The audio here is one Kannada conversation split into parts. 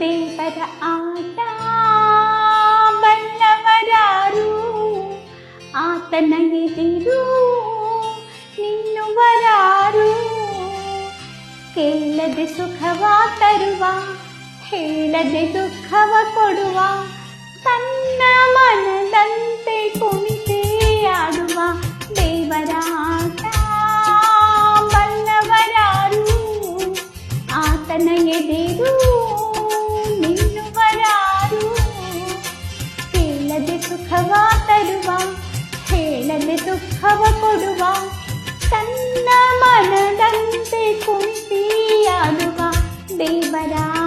ದೇವರ ಆಟ ಬಣ್ಣವರಾರು ಆತನ ಎದಿರು ನಿನ್ನುವರಾರು ಕೇಳದೆ ಸುಖವ ತರುವ ಹೇಳದೆ ದುಃಖವ ಕೊಡುವ ತನ್ನ ಮನದಂತೆ ಕುಣಿತೇ ಆಡುವ ದೇವರಾಟ ಬಲ್ಲವರಾರು ಆತನ ಎದೆರು पेवरा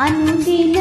ಅನುದಿನ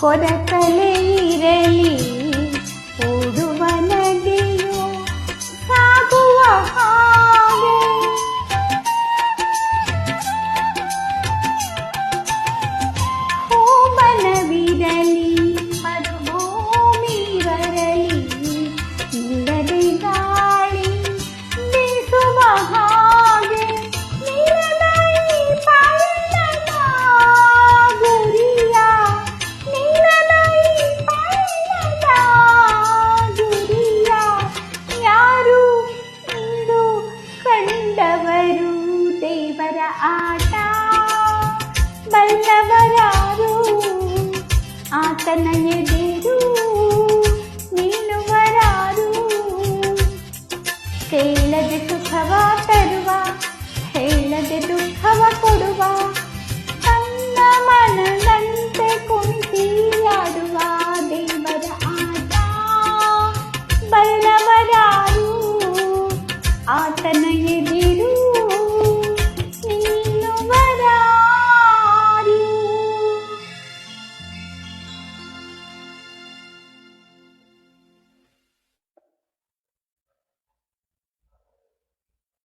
ಕೊರಕಲೆ ಇರಲಿ ಬಲ್ಲವರಾರು ಆತನ ಎದಿರು ನಿಲ್ಲುವರಾರು ಕೇಳದೆ ಸುಖವ ತರುವ ಹೇಳದೆ ದುಃಖವ ಕೊಡುವ ತನ್ನ ಮನದಂತೆ ಕುಣಿತಿಯಾಡುವ ದೇವರ ಆಟ ಬಲ್ಲವರಾರು ಆತನ ಎದೆ